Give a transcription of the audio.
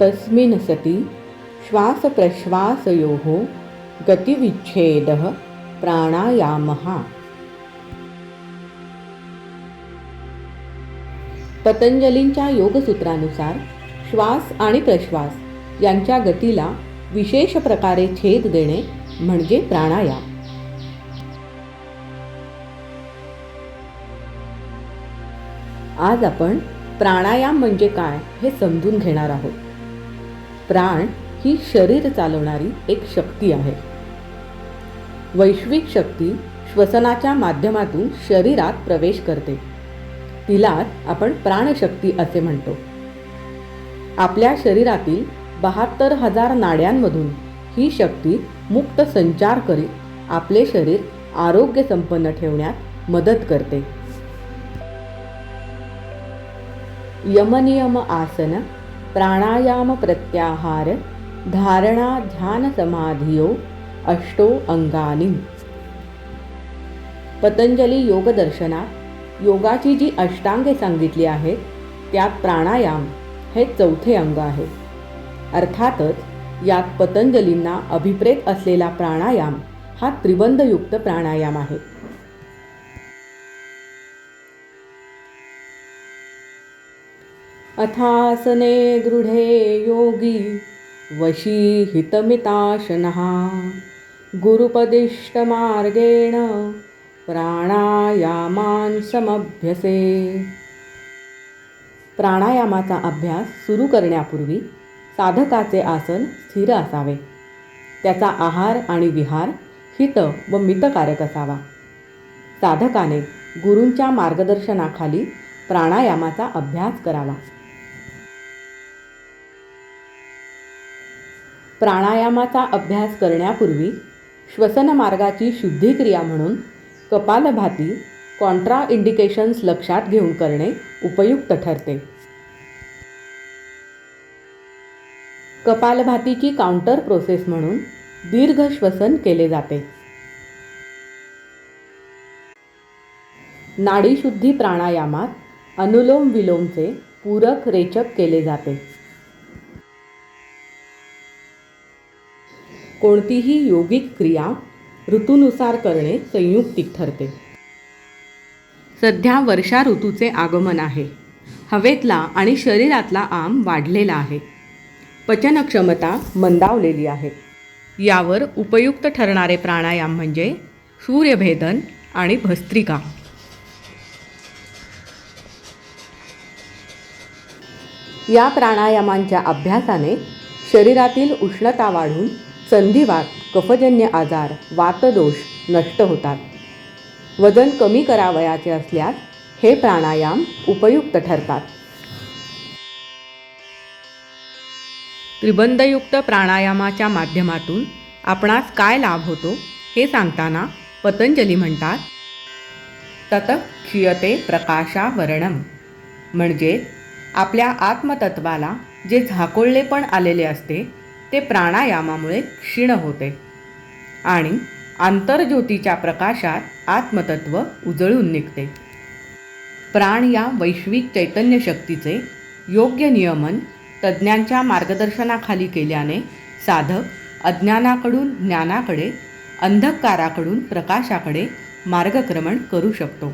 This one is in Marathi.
तस्मिन् सति श्वासप्रश्वासयोः गतिविच्छेदः प्राणायामः। पतंजलींच्या योगसूत्रानुसार श्वास आणि प्रश्वास यांच्या गतीला विशेष प्रकारे छेद देणे म्हणजे प्राणायाम. आज आपण प्राणायाम म्हणजे काय हे समजून घेणार आहोत. प्राण ही शरीर चालवणारी एक शक्ती आहे. वैश्विक शक्ती श्वसनाच्या माध्यमातून शरीरात प्रवेश करते. तिलाच आपण प्राणशक्ती असे म्हणतो. आपल्या शरीरातील बहात्तर हजार नाड्यांमधून ही शक्ती मुक्त संचार करीत आपले शरीर आरोग्य संपन्न ठेवण्यात मदत करते. यमनियम आसन प्राणायाम प्रत्याहार धारणा ध्यान समाधियो अष्टो अंगानी। पतंजली योगदर्शनात योगाची जी अष्टांगे सांगितली आहेत त्यात प्राणायाम हे चौथे अंग आहे. अर्थातच यात पतंजलींना अभिप्रेत असलेला प्राणायाम हा त्रिबंधयुक्त प्राणायाम आहे. अथासने दृढे योगी वशी हितमिताशनः। गुरुपदिष्टमार्गेण प्राणायामान् समभ्यसे। प्राणायामाचा अभ्यास सुरू करण्यापूर्वी साधकाचे आसन स्थिर असावे. त्याचा आहार आणि विहार हित व मितकारक असावा. साधकाने गुरूंच्या मार्गदर्शनाखाली प्राणायामाचा अभ्यास करावा. प्राणायामाचा अभ्यास करण्यापूर्वी श्वसन मार्गाची शुद्धिक्रिया म्हणून कपालभाती कॉन्ट्रा इंडिकेशन्स लक्षात घेऊन करणे उपयुक्त ठरते. कपालभातीची काउंटर प्रोसेस म्हणून दीर्घ श्वसन केले जाते. नाडीशुद्धी प्राणायामात अनुलोम विलोमचे पूरक रेचक केले जाते. कोणतीही योगिक क्रिया ऋतूनुसार करणे संयुक्तिक ठरते. सध्या वर्षा ऋतूचे आगमन आहे. हवेतला आणि शरीरातला आम वाढलेला आहे. पचनक्षमता मंदावलेली आहे. यावर उपयुक्त ठरणारे प्राणायाम म्हणजे सूर्यभेदन आणि भस्त्रिका. या प्राणायामांच्या अभ्यासाने शरीरातील उष्णता वाढून संधिवात कफजन्य आजार वातदोष नष्ट होतात. वजन कमी करावयाचे असल्यास हे प्राणायाम उपयुक्त ठरतात. त्रिबंधयुक्त प्राणायामाच्या माध्यमातून आपणास काय लाभ होतो हे सांगताना पतंजली म्हणतात तत क्षीयते प्रकाशावरणम. म्हणजे आपल्या आत्मतत्वाला जे झाकोळलेपण आलेले असते ते प्राणायामामुळे क्षीण होते. आणि आंतरज्योतीच्या प्रकाशात आत्मतत्व उजळून निघते. प्राण या वैश्विक चैतन्य शक्तीचे योग्य नियमन तज्ज्ञांच्या मार्गदर्शनाखाली केल्याने साधक अज्ञानाकडून ज्ञानाकडे अंधकाराकडून प्रकाशाकडे मार्गक्रमण करू शकतो.